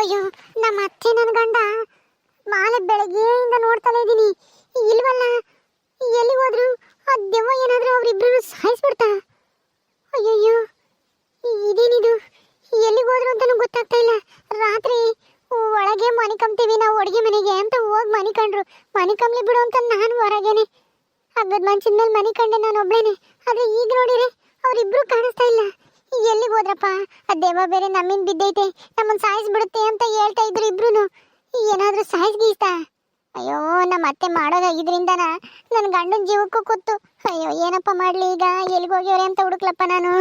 ಅಯ್ಯೋ, ನಮ್ಮ ಅತ್ತೆ ನನ್ನ ಗಂಡ ಮಾಲೆ ಬೆಳಗ್ಗೆಯಿಂದ ನೋಡ್ತಾನೆ ಇದ್ದೀನಿ ಇಲ್ವಲ್ಲ, ಎಲ್ಲಿ ಹೋದ್ರು ಆ ದೆವ್ವ ಏನಾದ್ರೂ ಅವ್ರಿಬ್ರು ಸಾಯಿಸ್ಬಿಡ್ತಾ? ಅಯ್ಯಯ್ಯೋ, ಇದೇನಿದು? ಎಲ್ಲಿಗೆ ಹೋದ್ರು ಅಂತಲೂ ಗೊತ್ತಾಗ್ತಾ ಇಲ್ಲ. ರಾತ್ರಿ ಒಳಗೆ ಮನೆ ಕಂಬ್ತೀವಿ, ನಾವು ಅಡುಗೆ ಮನೆಗೆ ಅಂತ ಹೋಗಿ ಮನೆ ಕಂಡ್ರು. ಮನೆ ಕಂಬ್ಲಿ ಬಿಡು ಅಂತ ನಾನು ಹೊರಗೇನೆ. ಹಗ್ಗದ ಮಂಚಿನ ಮೇಲೆ ಮನೆ ಕಂಡೆ ನಾನು ಒಬ್ಳೇನೆ ಆದ್ರೆ ಈಗ ನೋಡಿರಿ ಅವರಿಬ್ಬರು ಕಾಣಿಸ್ತಾ ಇಲ್ಲ. ಎಲ್ಲಿಗೆ ಹೋದ್ರಪ್ಪ? ಆ ದೇವ ಬೇರೆ ನಮ್ಮಿಂದ ಬಿದ್ದೈತೆ ನಮ್ಮನ್ನ ಸಾಯಿಸ್ಬಿಡುತ್ತೆ ಅಂತ ಹೇಳ್ತಾ ಇದ್ರು ಇಬ್ರು ಏನಾದ್ರೂ ಸಾಯಿಸ್ಗೀಸ್ತಾ ಅಯ್ಯೋ ನಮ್ಮ ಅತ್ತೆ ಮಾಡೋದ ನನ್ನ ಗಂಡನ ಜೀವಕ್ಕೂ ಕೂತು. ಅಯ್ಯೋ, ಏನಪ್ಪ ಮಾಡ್ಲಿ ಈಗ? ಎಲ್ಲಿಗೆ ಹೋಗ್ಯವ್ರೆ ಅಂತ ಹುಡುಕ್ಲಪ್ಪ ನಾನು.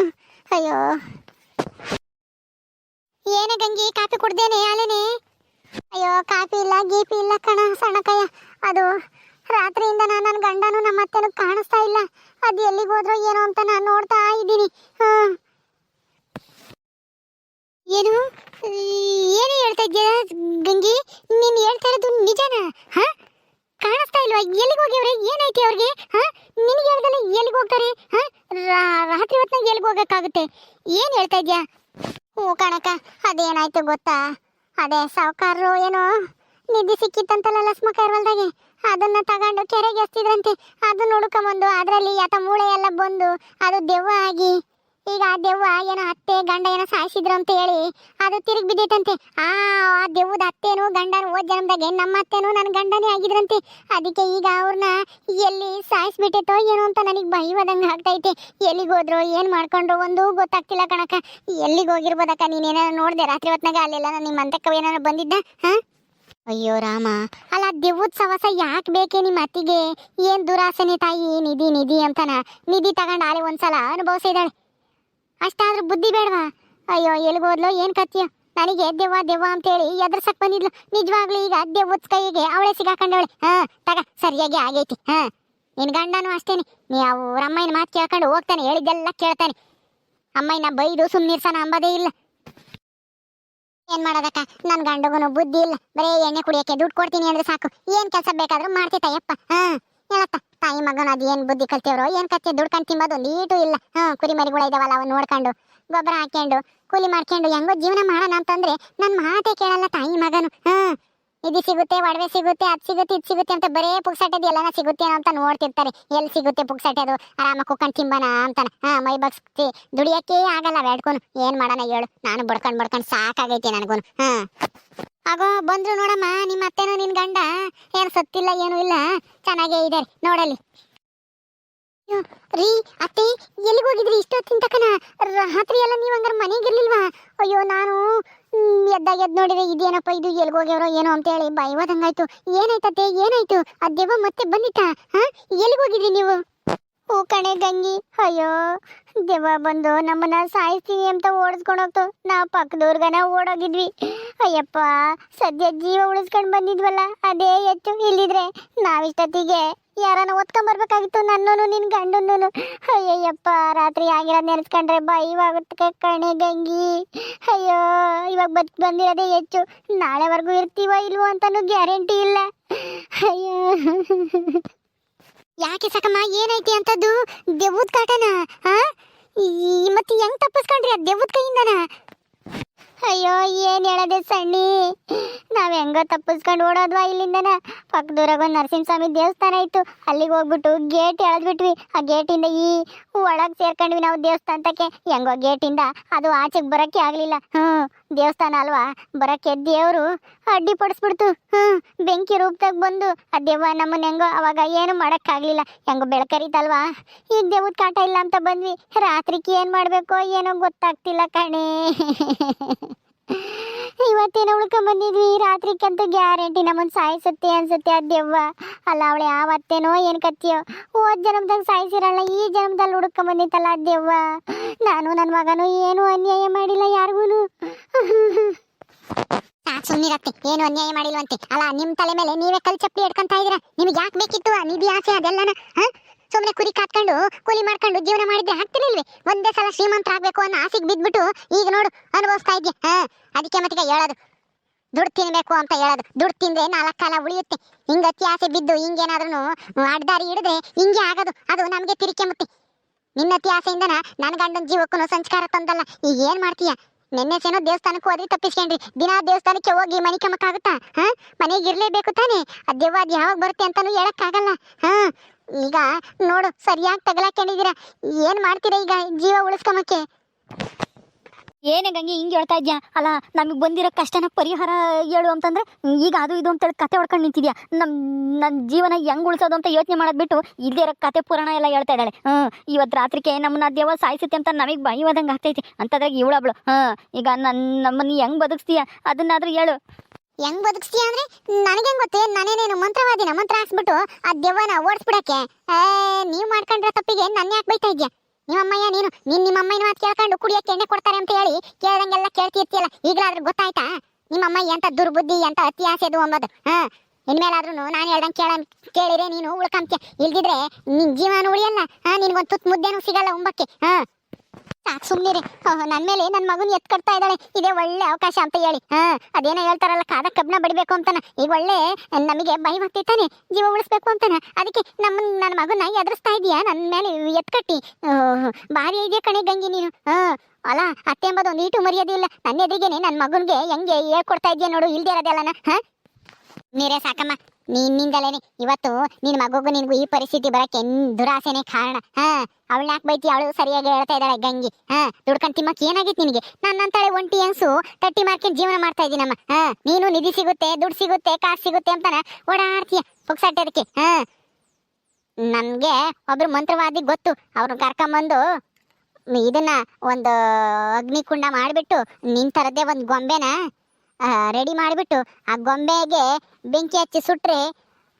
ಅಯ್ಯೋ. ಏನೇ ಗಂಗಿ, ಕಾಫಿ ಕುಡ್ದೇನೆ ಅಲೇನೆ ಅಯ್ಯೋ, ಕಾಫಿ ಇಲ್ಲ ಗೀಪಿ ಇಲ್ಲ ಕಣ ಸಣ್ಣಕಯ್ಯ ಅದು ರಾತ್ರಿಯಿಂದ ನಾನು ನನ್ನ ಗಂಡನು ನಮ್ಮ ಅತ್ತೆನೂ ಕಾಣಿಸ್ತಾ ಇಲ್ಲ. ಅದು ಎಲ್ಲಿಗೆ ಹೋದ್ರೋ ಏನೋ ಅಂತ ನಾನು ನೋಡ್ತಾ ಇದ್ದೀನಿ. ಹ್ಮ್. ಏನು? ಏನು ಹೇಳ್ತಾ ಇದ್ದೀಯ ಗಂಗಿ? ನೀನು ಹೇಳ್ತಾ ಇರೋದು ನಿಜನಾ? ಹಾ? ಕಾಣಿಸ್ತಾ ಇಲ್ವಾ? ಎಲ್ಲಿಗೆ ಹೋಗ್ಯವ್ರೆ ಏನಾಯ್ತು ಅವ್ರಿಗೆ? ಹಾ? ನಿನಗೆ ಹೇಳ್ದಲ್ಲ ಎಲ್ಲಿಗೆ ಹೋಗ್ತಾರೆ? ಹಾ? ರಾತ್ರಿ ಹೊತ್ನಾಗ ಎಲ್ಲಿಗೆ ಹೋಗಕ್ಕಾಗುತ್ತೆ? ಏನು ಹೇಳ್ತಾ ಇದ್ಯಾ ಹ್ಞೂ ಕಣಕ ಅದೇನಾಯ್ತು ಗೊತ್ತಾ? ಅದೇ ಸಾವುಕಾರರು ಏನೋ ನಿಧಿ ಸಿಕ್ಕಿತ್ತಂತಲ್ಲ ಲಸ್ಮ ಕೈರ್ವಲ್ದಾಗೆ ಅದನ್ನ ತಗೊಂಡು ಕೆರೆಗೆ ಎಸ್ತಿದ್ರಂತೆ. ಅದನ್ನ ಹುಡುಕೊಂಬಂದು ಅದರಲ್ಲಿ ಆತ ಮೂಳೆ ಎಲ್ಲ ಬಂದು ಅದು ದೆವ್ವ ಆಗಿ ಈಗ ಆ ದೆವ್ವ ಏನೋ ಅತ್ತೆ ಗಂಡ ಏನೋ ಸಾಯಿಸಿದ್ರು ಅಂತ ಹೇಳಿ ಅದು ತಿರುಗಿ ಬಿದ್ದೈತಂತೆ. ಆ ಆ ದೆವ್ವದ ಅತ್ತೇನು ಗಂಡನ ಓದ್ ಜನ್ಮದಾಗೆ ನಮ್ಮ ಅತ್ತೆನೂ ನನ್ನ ಗಂಡನೇ ಆಗಿದ್ರಂತೆ. ಅದಕ್ಕೆ ಈಗ ಅವ್ರನ್ನ ಎಲ್ಲಿ ಸಾಯಿಸ್ಬಿಟ್ಟೈತೋ ಏನೋ ಅಂತ ನನಗೆ ಭಯವಾದಂಗೆ ಆಗ್ತೈತೆ. ಎಲ್ಲಿಗೆ ಹೋದ್ರು, ಏನು ಮಾಡ್ಕೊಂಡ್ರು ಒಂದು ಗೊತ್ತಾಗ್ತಿಲ್ಲ ಕಣಕ ಎಲ್ಲಿಗೆ ಹೋಗಿರ್ಬೋದಕ್ಕ ನೀನೇನೋ ನೋಡಿದೆ? ರಾತ್ರಿ ಹೊತ್ನಾಗ ಅಲ್ಲೆಲ್ಲ ನಿಮ್ಮ ಅಂತಕ್ಕವ ಏನಾರು ಬಂದಿದ್ದ? ಹಾ? ಅಯ್ಯೋ ರಾಮ. ಅಲ್ಲ ದೆವ್ವದ ಸವಸ ಯಾಕೆ ಬೇಕೆ ನಿಮ್ಮ ಅತ್ತಿಗೆ? ಏನ್ ದುರಾಸನೆ ತಾಯಿ? ನಿಧಿ ನಿಧಿ ಅಂತನ. ನಿಧಿ ತಗೊಂಡು ಆಲೆ ಒಂದ್ಸಲ ಅನುಭವಿಸಿದಾಳೆ. ಅಷ್ಟಾದ್ರೂ ಬುದ್ಧಿ ಬೇಡವಾ? ಅಯ್ಯೋ ಎಲ್ಗೋದ್ಲೋ ಏನ್ ಕತ್ತಿಯ ನನಗೆ ದೆವ್ವ ದೆವ್ವ ಅಂತೇಳಿ ಎದ್ರಸಕ್ ಬಂದಿದ್ಲು. ನಿಜವಾಗ್ಲೂ ಈಗ ದೆವ್ವದ ಕೈಗೆ ಅವಳೆ ಸಿಗಾಕೊಂಡವಳೆ. ಹಾ, ತಗ, ಸರಿಯಾಗಿ ಆಗೈತಿ. ಹಾ, ನಿನ್ ಗಂಡನು ಅಷ್ಟೇನೆ. ನೀ ಅವ್ರ ಮಾತು ಕೇಳ್ಕೊಂಡು ಹೋಗ್ತಾನೆ, ಹೇಳಿದ್ದೆಲ್ಲ ಕೇಳ್ತಾನೆ. ಅಮ್ಮಯ್ಯನ ಬೈದು ಸುಮ್ಮನಿರ್ಸನ ಅಂಬದೇ ಇಲ್ಲ. ಏನ್ ಮಾಡೋದಕ್ಕ? ನನ್ ಗಂಡಗುನು ಬುದ್ಧಿ ಇಲ್ಲ. ಬರೇ ಎಣ್ಣೆ ಕುಡಿಯಕ್ಕೆ ದುಡ್ಡು ಕೊಡ್ತೀನಿ ಅಂದ್ರೆ ಸಾಕು. ಏನ್ ಕೆಲಸ ಬೇಕಾದ್ರೂ ಮಾಡ್ತೈತಯ್ಯಪ್ಪ ಹಾ. ಹೇಳಪ್ಪ ತಾಯಿ ಮಗನ ಅದೇನ್ ಬುದ್ಧಿ ಕಲ್ತಿವ್ರು, ಏನ್ ಕತ್ತೆ ದುಡ್ಕೊಂಡು ತಿಂಬೋದು ನೀಟು ಇಲ್ಲ. ಹ್ಮ್, ಕುರಿ ಮರಿಗಳು ಇದಾವಲ್ಲ ಅವ್ನ ನೋಡ್ಕೊಂಡು, ಗೊಬ್ಬರ ಹಾಕೊಂಡು ಕೂಲಿ ಮಾಡ್ಕೊಂಡು ಹೆಂಗೋ ಜೀವನ ಮಾಡೋಣ ಅಂತಂದ್ರೆ ನನ್ ಮಾತೇ ಕೇಳಲ್ಲ ತಾಯಿ ಮಗನು. ಹಾ ಇದು ಸಿಗುತ್ತೆ ಒಡವೆ ಸಿಗುತ್ತೆ ಅದು ಸಿಗುತ್ತೆ ಇದು ಸಿಗುತ್ತೆ ಅಂತ ಬರೇ ಪುಕ್ಸಟ್ಟೆದು ಎಲ್ಲನ ಸಿಗುತ್ತೆ ಅಂತ ನೋಡ್ತಿರ್ತಾರೆ. ಎಲ್ಲಿ ಸಿಗುತ್ತೆ ಪುಕ್ಸಟ್ಟೆ ಅದು? ಆರಾಮ ಕುಕ್ಕಂಡು ತಿಂಬನ ಅಂತಾನೆ. ಹಾ ಮೈ ಬಗ್ಸ್ತಿ. ದುಡಿಯಕ್ಕೆ ಆಗಲ್ಲ ಬೇಡ್ಕೊನು ಏನ್ ಮಾಡೋಣ ಹೇಳು. ನಾನು ಬಡ್ಕೊಂಡ್ ಬಡ್ಕೊಂಡ್ ಸಾಕಾಗೈತಿ ನನಗೂ ಹಾ. ಆಗೋ ಬಂದ್ರು ನೋಡಮ್ಮ ನಿಮ್ಮ ಅತ್ತೇನು ನಿನ್ ಗಂಡ. ಏನು ಸತ್ತಿಲ್ಲ ಏನು ಇಲ್ಲ. ಚೆನ್ನಾಗೇ ಇದ್ದಾರೆ ಅಯ್ಯೋ, ರೀ, ಅತ್ತೆ, ಎಲ್ಲಿಗೆ ಹೋಗಿದ್ರಿ? ಇಷ್ಟೊತ್ತಿನ ತಕನ ರಾತ್ರಿ ಎಲ್ಲ ನೀವು ಹಂಗಾರೆ ಮನೆಗಿರ್ಲಿಲ್ವಾ ಅಯ್ಯೋ, ನಾನು ಎದ್ದ ಎದ್ದು ನೋಡಿದ್ರೆ ಇದೇನಪ್ಪ ಇದು ಎಲ್ಲಿಗೆ ಹೋಗ್ಯಾವ್ರೋ ಏನೋ ಅಂತೇಳಿ ಭಯವಾದಂಗಾಯ್ತು ಏನಾಯ್ತತ್ತೆ, ಏನಾಯ್ತು? ಆ ದೆವ್ವ ಮತ್ತೆ ಬಂದಿತ್ತಾ, ಹಾ? ಎಲ್ಲಿಗೆ ಹೋಗಿದ್ರಿ ನೀವು? ಹೂ ಕಣೆ ಗಂಗಿ. ಅಯ್ಯೋ, ದೆವ್ವ ಬಂದು ನಮ್ಮನ್ನ ಸಾಯಿಸ್ತೀನಿ ಅಂತ ಓಡಿಸ್ಕೊಂಡು ಹೋಗ್ತು. ನಾವು ಪಕ್ಕದವ್ರಿಗನ ಓಡೋಗಿದ್ವಿ. ಅಯ್ಯಪ್ಪ, ಸದ್ಯ ಜೀವ ಉಳಿಸ್ಕೊಂಡು ಬಂದಿದ್ವಲ್ಲ, ಅದೇ ಹೆಚ್ಚು. ಇಲ್ಲಿದ್ರೆ ನಾವಿಷ್ಟೊತ್ತಿಗೆ ಯಾರನ್ನ ಓದ್ಕೊಂಬರ್ಬೇಕಾಗಿತ್ತು ನನ್ನೂ ನಿನ್ ಗಂಡನೂ ಅಯ್ಯಯ್ಯಪ್ಪ, ರಾತ್ರಿ ಆಗಿರೋ ನೆನೆಸ್ಕೊಂಡ್ರೆ ಭಯವಾಗುತ್ತೆ ಕಣೆ ಗಂಗಿ. ಅಯ್ಯೋ, ಇವಾಗ ಬದ್ ಬಂದಿರೋದೇ ಹೆಚ್ಚು. ನಾಳೆವರೆಗೂ ಇರ್ತೀವೋ ಇಲ್ವೋ ಅಂತಾನು ಗ್ಯಾರಂಟಿ ಇಲ್ಲ. ಅಯ್ಯೋ. ಯಾಕೆ ಸಕಮ್ಮ? ಏನೈತಿ ಅಂತದ್ದು? ದೆವ್ವದ ಕಾಟನ ಹಾ ಮತ್ತೆ ಹೆಂಗ್ ತಪ್ಪಿಸ್ಕೊಂಡ್ರಿ ಆ ದೆವ್ವದ ಕೈಯಿಂದನ? ಅಯ್ಯೋ, ಏನ್ ಹೇಳದೆ ಸಣ್ಣಿ? ನಾವು ಹೆಂಗೋ ತಪ್ಪಿಸ್ಕೊಂಡು ಓಡೋದ್ವಾ ಇಲ್ಲಿಂದನ? ಪಕ್ಕದೂರಾಗ ಒಂದು ನರಸಿಂಹಸ್ವಾಮಿ ದೇವಸ್ಥಾನ ಇತ್ತು. ಅಲ್ಲಿಗೆ ಹೋಗ್ಬಿಟ್ಟು ಗೇಟ್ ಎಳೆದ್ಬಿಟ್ವಿ. ಆ ಗೇಟಿಂದ ಈ ಒಳಗ್ ಸೇರ್ಕೊಂಡ್ವಿ ನಾವು ದೇವಸ್ಥಾನಕ್ಕೆ. ಹೆಂಗೋ ಗೇಟಿಂದ ಅದು ಆಚೆಗೆ ಬರಕ್ಕೆ ಆಗ್ಲಿಲ್ಲ. ಹ್ಮ್. ದೇವಸ್ಥಾನ ಅಲ್ವಾ? ಬರಕ್ಕೆ ದೇವರು ಅಡ್ಡಿ ಪಡಿಸ್ಬಿಡ್ತು. ಹ್ಞೂ ಬೆಂಕಿ ರೂಪದಾಗ ಬಂದು, ಆ ದೇವ ನಮ್ಮನ್ನ ಹೆಂಗೋ ಅವಾಗ ಏನು ಮಾಡೋಕ್ಕಾಗಲಿಲ್ಲ. ಹೆಂಗೋ ಬೆಳಕರಿತಲ್ವಾ? ಈಗ ದೇವದ ಕಾಟ ಇಲ್ಲ ಅಂತ ಬಂದ್ವಿ. ರಾತ್ರಿಗೆ ಏನು ಮಾಡಬೇಕು ಏನೋ ಗೊತ್ತಾಗ್ತಿಲ್ಲ ಕಣೆ. ಇವತ್ತೇನೋ ಉಳ್ಕೊಂಡ್ ಬಂದಿದ್ವಿ. ರಾತ್ರಿಕಂತೂ ಗ್ಯಾರಂಟಿ ನಮ್ಮನ್ ಸಾಯಿಸುತ್ತೆ ಅನ್ಸುತ್ತೆ ಅದ್ಯವ್ವ ಅಲ್ಲ, ಅವಳೆ ಯಾವತ್ತೇನೋ ಏನ್ ಕತ್ತಿಯೋ. ಹೋದ್ ಜನ್ಮದಾಗ ಸಾಯಿಸಿರಲ್ಲ, ಈ ಜನ್ಮದಲ್ಲಿ ಹುಡ್ಕೊಂಡ್ ಬಂದಿತ್ತಲ್ಲ ಅದ್ಯವ್ವ ನಾನು ನನ್ನ ಮಗನು ಏನು ಅನ್ಯಾಯ ಮಾಡಿಲ್ಲ ಯಾರಿಗೂನು ಸಾಕ್ ಸುಮ್ಮನಿರತ್ತೆ ಏನು ಅನ್ಯಾಯ ಮಾಡಿಲ್ವಂತೆ. ಅಲ್ಲ, ನಿಮ್ ತಲೆ ಮೇಲೆ ನೀವೇ ಕಲ್ ಚಪ್ಪಲಿ ಹಿಡ್ಕೊಂತ ನಿಮ್ಗೆ ಯಾಕೆ ಬೇಕಿತ್ತು? ನಿಧಿ ಆಸೆ ಅದೆಲ್ಲನ ಸುಮ್ಮನೆ ಕುರಿ ಕಾತ್ಕೊಂಡು, ಕೂಲಿ ಮಾಡ್ಕೊಂಡು ಜೀವನ ಮಾಡಿದ್ರೆ ಆಗ್ತಿರ್ಲಿಲ್ವೇ ಒಂದೇ ಸಲ ಶ್ರೀಮಂತ ಆಗ್ಬೇಕು ಅನ್ನೋ ಆಸೆಗೆ ಬಿದ್ಬಿಟ್ಟು ಈಗ ನೋಡು, ಅನುಭವಿಸ್ತಾ ಇದ್ಯಾ? ಹಾ, ಅದಕ್ಕೆ ಮತ್ತೆ ಹೇಳೋದು. ದುಡ್ಡು ತಿನ್ಬೇಕು ಅಂತ ಹೇಳೋದು. ದುಡ್ಡು ತಿಂದ್ರೆ ನಾಲ್ಕು ಕಾಲ ಉಳಿಯುತ್ತೆ. ಹಿಂಗ ಅತಿ ಆಸೆ ಬಿದ್ದು ಹಿಂಗೇನಾದ್ರೂ ಅಡ್ಡಾರಿ ಹಿಡಿದ್ರೆ ಹಿಂಗೆ ಆಗೋದು. ಅದು ನಮಗೆ ತಿರುಕೆ ಮುತ್ತೆ. ನಿನ್ನ ಅತಿ ಆಸೆಯಿಂದನ ನನ್ನ ಗಂಡನ ಜೀವಕ್ಕೂ ಸಂಸ್ಕಾರ ತಂದಲ್ಲ. ಈಗ ಏನ್ ಮಾಡ್ತೀಯ? ನೆನ್ನೆಸೇನೋ ದೇವಸ್ಥಾನಕ್ಕೆ ಹೋದ್ರಿ, ತಪ್ಪಿಸ್ಕೊಂಡ್ರಿ. ದಿನಾ ದೇವಸ್ಥಾನಕ್ಕೆ ಹೋಗಿ ಮನೆ ಕಮ್ಮಕ್ಕಾಗುತ್ತಾ? ಹಾ? ಮನೆಗೆ ಇರ್ಲೇಬೇಕು ತಾನೇ? ಆ ದೆವ್ವ ಅದ್ ಯಾವಾಗ ಬರುತ್ತೆ ಅಂತಾನು ಹೇಳಕ್ಕಾಗಲ್ಲ. ಹಾ? ಈಗ ನೋಡು, ಸರಿಯಾಗಿ ತಗಲಾಕೊಂಡಿದ್ದೀರಾ? ಏನ್ ಮಾಡ್ತೀರಾ ಈಗ ಜೀವ ಉಳಿಸ್ಕೊಂಬಕ್ಕೆ ಏನೇ ಗಂಗೆ ಹಿಂಗೆ ಹೇಳ್ತಾ ಇದ್ಯಾ? ಅಲ್ಲ, ನಮಗೆ ಬಂದಿರೋ ಕಷ್ಟನ ಪರಿಹಾರ ಹೇಳು ಅಂತಂದ್ರೆ ಈಗ ಅದು ಇದು ಅಂತೇಳಿ ಕತೆ ಹೊಡ್ಕೊಂಡು ನಿಂತಿದ್ಯಾ? ನಮ್ಮ ನನ್ನ ಜೀವನ ಹೆಂಗ್ ಉಳಿಸೋದು ಅಂತ ಯೋಚನೆ ಮಾಡೋದು ಬಿಟ್ಟು ಇಲ್ಲದೇ ಇರೋ ಕತೆ ಪುರಾಣ ಎಲ್ಲ ಹೇಳ್ತಾ ಇದ್ದಾಳೆ. ಹ್ಞೂ ಇವತ್ತು ರಾತ್ರಿಗೆ ನಮ್ಮನ್ನ ದೇವ ಸಾಯಿಸುತ್ತೆ ಅಂತ ನಮಗೆ ಭಯವಾದಂಗೆ ಆಗ್ತೈತಿ. ಅಂತದ್ರಾಗ ಇವಳಬ್ಳು ಹಾಂ ಈಗ ನನ್ನ ನಮ್ಮನ್ನ ಹೆಂಗ್ ಬದುಕ್ಸ್ತೀಯ? ಅದನ್ನಾದ್ರೂ ಹೇಳು. ಹೆಂಗ್ ಬದುಕ್ತೀಯ ಅಂದ್ರೆ ನನಗೆ ಗೊತ್ತೇ, ನಾನೇನೇನು ಮಂತ್ರವಾದಿನ, ಮಂತ್ರ ಹಾಕ್ಸ್ಬಿಟ್ಟು ಆ ದೆವ್ವನ ಓಡಿಸ್ಬಿಡಕ್ಕೆ. ನೀವ್ ಮಾಡ್ಕೊಂಡ್ರೆ ತಪ್ಪಿಗೆ ನನ್ನ ಯಾಕೆ ಬೈತಾ ಇದ್ಯಾ? ನಿಮ್ಮಮ್ಮಯ್ಯ, ನೀನು, ನೀನ್ ನಿಮ್ಮಮ್ಮನ ಮಾತು ಕೇಳ್ಕೊಂಡು ಕುಡಿಯಕ್ಕೆ ಎಣ್ಣೆ ಕೊಡ್ತಾರೆ ಅಂತ ಹೇಳಿ ಕೇಳ್ದಂಗೆಲ್ಲ ಕೇಳ್ತಿರ್ತೀಯಲ್ಲ, ಈಗಲಾದ್ರೂ ಗೊತ್ತಾಯ್ತಾ? ನಿಮ್ಮಮ್ಮ ಎಂತ ದುರ್ಬುದ್ಧಿ, ಎಂತ ಅತಿ ಆಸೆದು ಅಂಬೋದು, ಹಾ? ಇನ್ಮೇಲಾದ್ರೂ ನಾನು ಹೇಳ್ದಂಗೆ ಕೇಳ ಕೇಳಿದ್ರೆ ನೀನು ಉಳ್ಕಂತ್ಯ. ಇಲ್ದಿದ್ರೆ ನಿನ್ ಜೀವನ ಉಳಿಯಲ್ಲ, ಹಾ? ನಿನ್ಗೊಂದು ತುತ್ತು ಮುದ್ದೆನೂ ಸಿಗಲ್ಲ ಉಂಬಕ್ಕೆ ಹಾ? ಸುಮ್ಮನಿರಿ ನನ್ನ ಮೇಲೆ ನನ್ನ ಮಗನ ಎತ್ ಕಟ್ತಾ ಇದ್ದಾಳೆ. ಇದೇ ಒಳ್ಳೆ ಅವಕಾಶ ಅಂತ ಹೇಳಿ. ಹಾ, ಅದೇನೋ ಹೇಳ್ತಾರಲ್ಲ, ಕಾದ ಕಬ್ನ ಬಡಿಬೇಕು ಅಂತಾನೆ. ಈಗ ಒಳ್ಳೆ, ನಮಗೆ ಬೈ ತಾನೆ, ಜೀವ ಉಳಿಸ್ಬೇಕು ಅಂತಾನೆ. ಅದಕ್ಕೆ ನಮ್ಮ ನನ್ನ ಮಗನ ಎದುರಿಸ್ತಾ ಇದೀಯಾ ನನ್ನ ಮೇಲೆ ಎತ್ಕಟ್ಟಿ ಭಾರಿ ಇದೆಯಾ ಕಣೆ ಗಂಗಿ ನೀನು. ಹಾ ಅಲ್ಲ ಅತ್ತೆ ಎಂಬುದು ಒಂದು ಈಟು ಮರ್ಯಾದೆ ಇಲ್ಲ. ನನ್ನ ಎದುರಿಗೇನೆ ನನ್ನ ಮಗನಿಗೆ ಹೆಂಗೆ ಹೇಳ್ಕೊಡ್ತಾ ಇದೆಯಾ ನೋಡು, ಇಲ್ದೇ ಇರೋದೆಲ್ಲನ ಹಾ? ನೀರೇ ಸಾಕಮ್ಮ. ನಿನ್ನಿಂದಲೇನೆ ಇವತ್ತು ನಿನ್ನ ಮಗುಗೂ ನಿನಗೂ ಈ ಪರಿಸ್ಥಿತಿ ಬರಕ್ಕೆ ದುರಾಸೆನೇ ಕಾರಣ. ಹಾ, ಅವಳು ಯಾಕೆ ಬೈತಿ? ಅವಳು ಸರಿಯಾಗಿ ಹೇಳ್ತಾ ಇದ್ದಾಳೆ ಗಂಗಿ. ಹಾ, ದುಡ್ಕೊಂಡ್ ತಿಮ್ಮಕ್ಕೆ ಏನಾಗಿತ್ತು ನಿನಗೆ? ನನ್ನಂತಾಳೆ ಒಂಟಿ ಅನ್ಸು, ತಟ್ಟಿ ಮಾರ್ಕೆಟ್ ಜೀವನ ಮಾಡ್ತಾ ಇದ್ದೀನಮ್ಮ. ಹಾ, ನೀನು ನಿಧಿ ಸಿಗುತ್ತೆ, ದುಡ್ಡು ಸಿಗುತ್ತೆ, ಕಾಸು ಸಿಗುತ್ತೆ ಅಂತಾನ ಓಡಾಡ್ತೀಯ ಪುಕ್ಸಾಟೋದಕ್ಕೆ ಹಾ, ನನ್ಗೆ ಒಬ್ರು ಮಂತ್ರವಾದಿ ಗೊತ್ತು. ಅವ್ರನ್ನ ಕರ್ಕೊಂಬಂದು ಇದನ್ನ ಒಂದು ಅಗ್ನಿಕುಂಡ ಮಾಡಿಬಿಟ್ಟು ನಿನ್ ತರದೇ ಒಂದು ಗೊಂಬೆನ ರೆಡಿ ಮಾಡಿಬಿಟ್ಟು ಆ ಗೊಂಬೆಗೆ ಬೆಂಕಿ ಹಚ್ಚಿ ಸುಟ್ರೆ,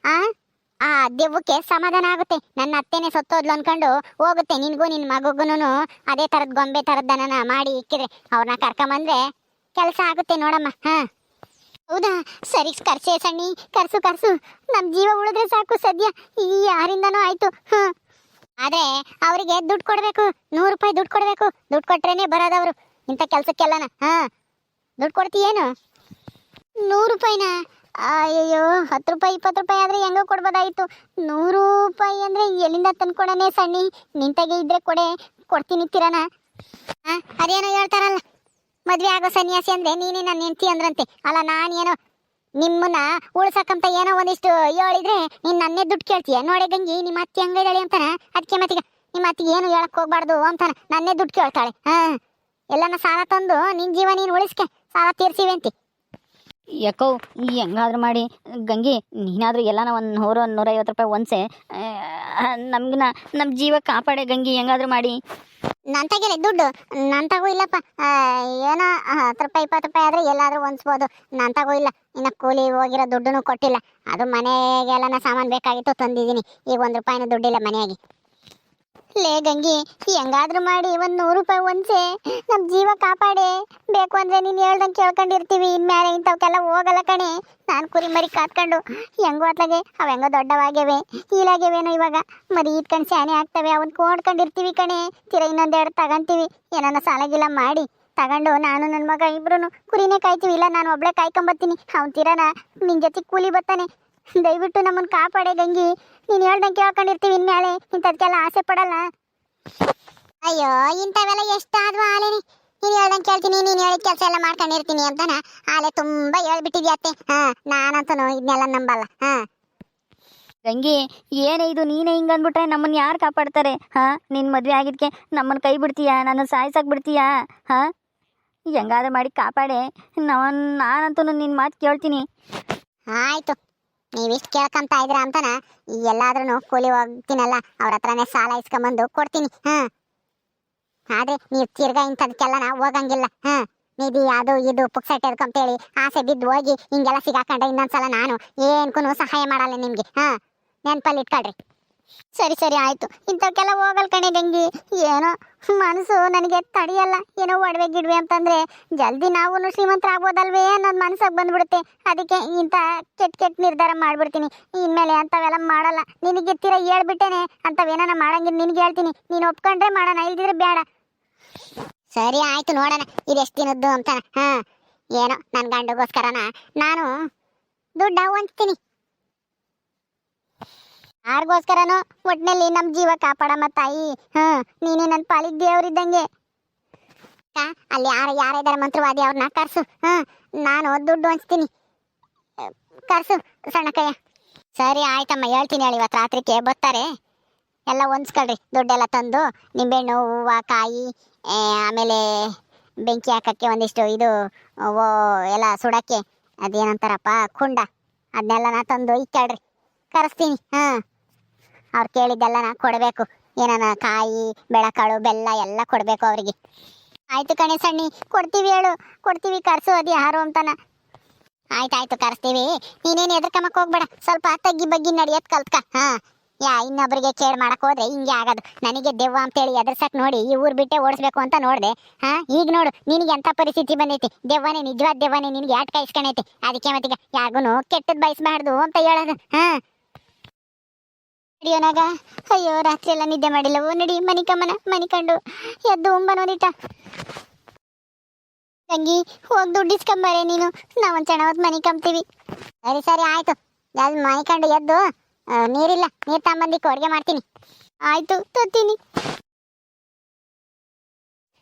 ಆ ಆ ದೆವ್ವಕ್ಕೆ ಸಮಾಧಾನ ಆಗುತ್ತೆ. ನನ್ನ ಅತ್ತೆನೇ ಸತ್ತೋದ್ಲು ಅನ್ಕೊಂಡು ಹೋಗುತ್ತೆ. ನಿನಗೂ ನಿನ್ನ ಮಗುಗುನು ಅದೇ ಥರದ ಗೊಂಬೆ ತರದ್ದನ ಮಾಡಿ ಇಕ್ಕಿದ್ರೆ ಅವ್ರನ್ನ ಕರ್ಕೊಂಬಂದ್ರೆ ಕೆಲಸ ಆಗುತ್ತೆ ನೋಡಮ್ಮ. ಹಾಂ. ಹೌದಾ? ಸರಿ ಕರ್ಸೆ ಸಣ್ಣಿ. ಕರ್ಸು ಕರ್ಸು. ನಮ್ಮ ಜೀವ ಉಳಿದ್ರೆ ಸಾಕು ಸದ್ಯ. ಈ ಯಾರಿಂದನೂ ಆಯ್ತು. ಹಾಂ. ಆದ್ರೆ ಅವರಿಗೆ ದುಡ್ಡು ಕೊಡಬೇಕು. ನೂರು ರೂಪಾಯಿ ದುಡ್ಡು ಕೊಡಬೇಕು. ದುಡ್ಡು ಕೊಟ್ರೇನೆ ಬರೋದವ್ರು. ಇಂಥ ಕೆಲಸಕ್ಕೆಲ್ಲನ? ಹಾಂ. ದುಡ್ಡು ಕೊಡ್ತೀಯೇನು? ನೂರು ರೂಪಾಯಿನ? ಅಯ್ಯೋ ಹತ್ತು ರೂಪಾಯಿ ಇಪ್ಪತ್ತು ರೂಪಾಯಿ ಆದರೆ ಹೆಂಗೋ ಕೊಡ್ಬೋದಾಯಿತು. ನೂರು ರೂಪಾಯಿ ಅಂದ್ರೆ ಎಲ್ಲಿಂದ ತಂದ್ಕೊಡನೆ ಸಣ್ಣಿ? ನಿಂತಾಗೆ ಇದ್ರೆ ಕೊಡೆ ಕೊಡ್ತೀನಿ ತಿರನ ಆ, ಅದೇನೋ ಹೇಳ್ತಾರಲ್ಲ ಮದುವೆ ಆಗೋ ಸನ್ಯಾಸಿ ಅಂದ್ರೆ ನೀನೇ ನನ್ನ ಹೆಂಡತಿ ಅಂದ್ರಂತೆ. ಅಲ್ಲ ನಾನೇನೋ ನಿಮ್ಮನ್ನ ಉಳ್ಸಕ್ಕಂತ ಏನೋ ಒಂದಿಷ್ಟು ಹೇಳಿದ್ರೆ ನೀನು ನನ್ನೇ ದುಡ್ಡು ಕೇಳ್ತೀಯ? ನೋಡೆ ಗಂಗಿ ನಿಮ್ಮ ಅತ್ತಿ ಹಂಗಿದ್ದಾಳೆ ಅಂತಾನ? ಅದಕ್ಕೆ ಮತ್ತೀಗ ನಿಮ್ಮ ಅತ್ತಿಗೆ ಏನು ಹೇಳಕ್ ಹೋಗ್ಬಾರ್ದು ಅಂತಾನ? ನನ್ನೇ ದುಡ್ಡು ಕೇಳ್ತಾಳೆ. ಹಾಂ ಎಲ್ಲನ ಸಾಲ ತಂದು ನಿನ್ನ ಜೀವ ನೀನು ಉಳಿಸ್ಕೆ ಸಾಲ ತೀರ್ಸಿವೆ ಅಂತಿ. ಯಾಕೋ ಹೆಂಗಾದ್ರೂ ಮಾಡಿ, ಗಂಗಿ, ನೀನಾದ್ರೂ ಎಲ್ಲಾನ ಒಂದು ನೂರು, ಒಂದು ನೂರೈವತ್ತು ರೂಪಾಯಿ ಒಂದ್ಸೆ ನಮ್ಗಿನ ನಮ್ಮ ಜೀವ ಕಾಪಾಡೆ ಗಂಗಿ, ಹೆಂಗಾದ್ರೂ ಮಾಡಿ. ನನ್ ತಗೆಲೆ ದುಡ್ಡು. ನನ್ ತಗೋ ಇಲ್ಲಪ್ಪ ಏನೋ ಹತ್ತು ರೂಪಾಯಿ, ಇಪ್ಪತ್ತು ರೂಪಾಯಿ ಆದ್ರೆ ಎಲ್ಲಾದರೂ ಹೊಂದ್ಸ್ಬೋದು. ನನ್ ತಗೋ ಇಲ್ಲ ಇನ್ನ ಕೂಲಿ ಹೋಗಿರೋ ದುಡ್ಡನ್ನು ಕೊಟ್ಟಿಲ್ಲ. ಅದು ಮನೆಗೆಲ್ಲ ಸಾಮಾನು ಬೇಕಾಗಿತ್ತು, ತಂದಿದ್ದೀನಿ. ಈಗ ಒಂದು ರೂಪಾಯಿನ ದುಡ್ಡಿಲ್ಲ ಮನೆಯಾಗಿ. ಲೇ ಗಂಗಿ, ಹೆಂಗಾದ್ರೂ ಮಾಡಿ ಒಂದ್ ನೂರು ರೂಪಾಯಿ ಒಂದ್ಸೆ ನಮ್ ಜೀವ ಕಾಪಾಡೆ. ಬೇಕು ಅಂದ್ರೆ ನೀನ್ ಹೇಳ್ದಂಗೆ ಕೇಳ್ಕೊಂಡಿರ್ತೀವಿ ಇನ್ಮೇಲೆ ಇಂಥವಕ್ಕೆಲ್ಲ ಹೋಗಲ್ಲ ಕಣೆ. ನಾನ್ ಕುರಿ ಮರಿ ಕಾತ್ಕೊಂಡು ಹೆಂಗೋ ಅತ್ಲಾಗೆ ಅವ್ ಹೆಂಗೋ ದೊಡ್ಡವಾಗ್ಯವೆ ಈಲಾಗ್ಯವೇನೋ ಇವಾಗ. ಮರಿ ಇಟ್ಕೊಂಡು ಸ್ಯಾನೆ ಆಗ್ತವೆ, ಅವನ್ ಕೋಡ್ಕೊಂಡಿರ್ತೀವಿ ಕಣೆ. ತಿರ ಇನ್ನೊಂದೆರಡು ತಗಂತೀವಿ. ಸಾಲ ಗೀಲ ಮಾಡಿ. ತಗೊಂಡು ನಾನು ನನ್ನ ಮಗ ಇಬ್ರು ಕುರಿನೇ ಕಾಯ್ತೀವಿ, ಇಲ್ಲ ನಾನು ಒಬ್ಳೆ ಕಾಯ್ಕೊಂಬತ್ತೀನಿ. ಅವನ್ ತಿರನ ನಿನ್ ಜೊತೆ ಕೂಲಿ ಬರ್ತಾನೆ ದಯವಿಟ್ಟು ನಮ್ಮನ್ನ ಕಾಪಾಡೆ ಗಂಗಿ. ನೀನ್ ಹೇಳ್ದಂಗೆ ಕೇಳ್ಕೊಂಡಿರ್ತೀವಿ ಇನ್ಮೇಲೆ. ಇಂಥದ್ಕೆಲ್ಲ ಆಸೆ ಪಡಲ್ಲ. ಅಯ್ಯೋ ಇಂಥವೆಲ್ಲ ಎಷ್ಟಾದ್ರೂ ಆಲೇನಿ ನೀನು ಹೇಳ್ದಂಗೆ ಕೇಳ್ತೀನಿ ನೀನು ಹೇಳಿದ ಕೆಲಸ ಎಲ್ಲ ಮಾಡ್ಕೊಂಡಿರ್ತೀನಿ ಅಂತಾನ? ಆಲೆ ತುಂಬಾ ಹೇಳ್ಬಿಟ್ಟಿದ್ಯಾ ಅತ್ತೆ? ಹಾ ನಾನಂತೂ ಇದನ್ನೆಲ್ಲ ನಂಬಲ್ಲ. ಹಾಂ. ಗಂಗಿ ಏನೇ ಇದು ನೀನೇ ಹಿಂಗೆ ಅಂದ್ಬಿಟ್ರೆ ನಮ್ಮನ್ನು ಯಾರು ಕಾಪಾಡ್ತಾರೆ? ಹಾಂ ನಿನ್ನ ಮದುವೆ ಆಗಿದ್ಕೆ ನಮ್ಮನ್ನು ಕೈ ಬಿಡ್ತೀಯಾ? ನನ್ನ ಸಾಯ್ಸಕ್ಕೆ ಬಿಡ್ತೀಯಾ? ಹಾಂ? ಹೆಂಗಾದ್ರೆ ಮಾಡಿ ಕಾಪಾಡೆ. ನಾನು ನಾನಂತೂ ನಿನ್ನ ಮಾತು ಕೇಳ್ತೀನಿ. ಆಯ್ತು. ನೀವಿಷ್ಟು ಕೇಳ್ಕೊಂತ ಇದ್ರ ಅಂತನ? ಎಲ್ಲಾದ್ರೂ ಕೂಲಿ ಹೋಗ್ತೀನಲ್ಲ, ಅವ್ರ ಹತ್ರನೇ ಸಾಲ ಇಸ್ಕೊಂಬಂದು ಕೊಡ್ತೀನಿ, ಹಾ. ಆದ್ರೆ ನೀವು ತಿರ್ಗಾ ಇಂಥದ್ಕೆಲ್ಲನ ಹೋಗಂಗಿಲ್ಲ, ಹಾ. ನಿಧಿ, ಅದು, ಇದು ಪುಕ್ಸಟ್ಟೆ ಅಂತೇಳಿ ಆಸೆ ಬಿದ್ದು ಹೋಗಿ ಹಿಂಗೆಲ್ಲ ಸಿಗಾಕೊಂಡ್ರೆ ಇನ್ನೊಂದ್ಸಲ ನಾನು ಏನ್ಕೂ ಸಹಾಯ ಮಾಡಲ್ಲ ನಿಮ್ಗೆ, ಹಾ. ನೆನ್ಪಲ್ಲಿ ಇಟ್ಕೊಳ್ರಿ. ಸರಿ ಸರಿ, ಆಯ್ತು. ಇಂಥವಕ್ಕೆಲ್ಲ ಹೋಗಲ್ ಕಣೆ ಗಂಗಿ. ಏನೋ ಮನಸ್ಸು ನನಗೆ ತಡೆಯಲ್ಲ. ಏನೋ ಒಡವೆ ಗಿಡವೆ ಅಂತಂದ್ರೆ ಜಲ್ದಿ ನಾವು ಶ್ರೀಮಂತರಾಗ್ಬೋದಲ್ವೇ ಅನ್ನೋದು ಮನ್ಸಾಗ ಬಂದ್ಬಿಡುತ್ತೆ. ಅದಕ್ಕೆ ಇಂಥ ಕೆಟ್ಟ ಕೆಟ್ಟ ನಿರ್ಧಾರ ಮಾಡ್ಬಿಡ್ತೀನಿ. ಇನ್ಮೇಲೆ ಅಂಥವೆಲ್ಲ ಮಾಡಲ್ಲ. ನಿನಗೆ ತೀರ ಹೇಳ್ಬಿಟ್ಟೇನೆ. ಅಂಥವೇನ ಮಾಡಂಗಿಲ್ಲ ನಿನಗೆ ಹೇಳ್ತೀನಿ. ನೀನು ಒಪ್ಕೊಂಡ್ರೆ ಮಾಡೋಣ, ಇಲ್ದಿದ್ರೆ ಬೇಡ. ಸರಿ, ಆಯ್ತು, ನೋಡೋಣ. ಇದೆಷ್ಟು ದಿನದ್ದು ಅಂತ. ಹಾ. ಏನೋ ನನ್ನ ಗಂಡಗೋಸ್ಕರನ? ನಾನು ದುಡ್ಡ ಹೊಂಚ್ತೀನಿ ಯಾರಿಗೋಸ್ಕರನೋ ಒಟ್ನಲ್ಲಿ ನಮ್ಮ ಜೀವ ಕಾಪಾಡಮ್ಮ ತಾಯಿ. ಹಾ, ನೀನೇ ನನ್ನ ಪಾಲಿಗೆ ದೇವರಿದ್ದಂಗೆ. ಅಲ್ಲಿ ಯಾರು ಯಾರಿದ್ದಾರೆ ಮಂತ್ರವಾದಿ ಅವ್ರನ್ನ ಕರ್ಸು. ಹಾ, ನಾನು ದುಡ್ಡು ಹಂಚ್ತೀನಿ. ಕರ್ಸು ಸಣ್ಣಕಯ್ಯ ಸರಿ, ಆಯ್ತಮ್ಮ, ಹೇಳ್ತೀನಿ ಹೇಳಿ ಇವತ್ತು ರಾತ್ರಿಗೆ, ಬರ್ತಾರೆ. ಎಲ್ಲ ಹೊಂದ್ಸ್ಕೊಳ್ರಿ, ದುಡ್ಡೆಲ್ಲ ತಂದು, ನಿಂಬೆಹಣ್ಣು, ಹೂವು, ಕಾಯಿ ಆಮೇಲೆ ಬೆಂಕಿ ಹಾಕಕ್ಕೆ ಒಂದಿಷ್ಟು ಇದು ಓ ಎಲ್ಲ ಸುಡಕ್ಕೆ. ಅದೇನಂತಾರಪ್ಪ, ಕುಂಡ. ಅದನ್ನೆಲ್ಲ ನಾ ತಂದು ಇಕ್ಕಳ್ರಿ ಕರೆಸ್ತೀನಿ, ಹಾಂ. ಅವ್ರು ಕೇಳಿದ್ದೆಲ್ಲ ನಾ ಕೊಡಬೇಕು. ಏನಾನ ಕಾಯಿ, ಬೆಳಕಾಳು, ಬೆಲ್ಲ ಎಲ್ಲ ಕೊಡಬೇಕು ಅವರಿಗೆ. ಆಯ್ತು ಕಣೆ ಸಣ್ಣಿ, ಕೊಡ್ತೀವಿ ಹೇಳು. ಕೊಡ್ತೀವಿ ಕರ್ಸು ಅದು ಯಾರು ಅಂತಾನ ಆಯ್ತಾಯ್ತು ಕರೆಸ್ತೀವಿ. ನೀನೇನು ಎದ್ರಕಮಕ್ ಹೋಗ್ಬೇಡ. ಸ್ವಲ್ಪ ತಗ್ಗಿ ಬಗ್ಗಿ ನಡೆಯೋದ್ ಕಲ್ತ್ಕ. ಹಾ. ಯಾ, ಇನ್ನೊಬ್ರಿಗೆ ಕೇರ್ ಮಾಡಕ್ ಹೋದ್ರೆ ಹಿಂಗೆ ಆಗೋದು. ನನಗೆ ದೆವ್ವ ಅಂತೇಳಿ ಎದುರ್ಸಕ್ ನೋಡಿ ಈ ಊರ್ ಬಿಟ್ಟೆ ಓಡಿಸ್ಬೇಕು ಅಂತ ನೋಡ್ದೆ. ಹಾ, ಈಗ ನೋಡು, ನಿನಗೆ ಎಂತ ಪರಿಸ್ಥಿತಿ ಬಂದೈತಿ? ದೆವ್ವನೇ, ನಿಜವಾದ ದೆವ್ವನೇ ನಿನಗೆ ಯಾಟ್ ಕಾಯಿಸ್ಕೊಂಡೈತಿ ಅದಕ್ಕೆ ಮತ್ತೀಗ ಯಾರಿಗೂ ಕೆಟ್ಟದ್ ಬಯಸ್ಬಾರ್ದು ಅಂತ ಹೇಳೋದು. ಹಾ. ನಡಿಯೋನಾಗ ಅಯ್ಯೋ, ರಾತ್ರಿ ಎಲ್ಲ ನಿದ್ದೆ ಮಾಡಿಲ್ಲವೋ? ನಡಿ ಮನಿಕಮ್ಮನ ಮನಿಕಂಡು ಎದ್ದು ಉಂಬನೋದಿಟ ತಂಗಿ, ಹೋಗಿ ದುಡ್ಡು ಇಸ್ಕೊಂಬಾರೆ ನೀನು. ನಾವೊಂದು ಚೆನ್ನ ಹೊತ್ತು ಮನಿ ಕಂಬ್ತೀವಿ ಸರಿ ಸರಿ, ಆಯ್ತು. ಯಾವ್ದು ಮನಿ ಎದ್ದು ನೀರಿಲ್ಲ. ನೀರು ತಗೊಂಬಂದಿಕ್ಕೆ ಅಡುಗೆ ಮಾಡ್ತೀನಿ. ಆಯ್ತು ತತ್ತೀನಿ